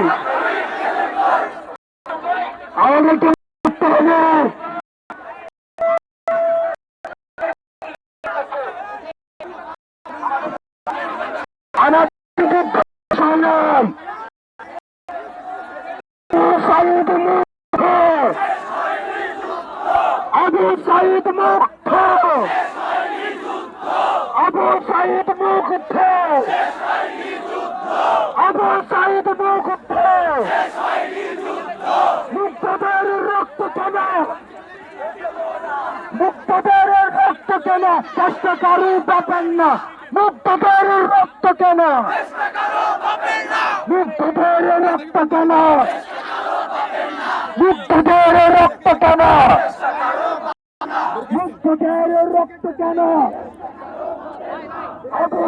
নয় আমাদেরকে করতে হবে। আবু সাইদ মুক্ত। আবু সাইদ মুক্ত। আবু সাইদ মুক্ত। মুক্তদের রক্ত কেন? কষ্ট কারু পাবেন না মুক্তদের রক্ত কেন? মুক্তদের রক্ত কেন? মুক্তদের রক্ত কেন? মুক্তদের রক্ত কেন? আবু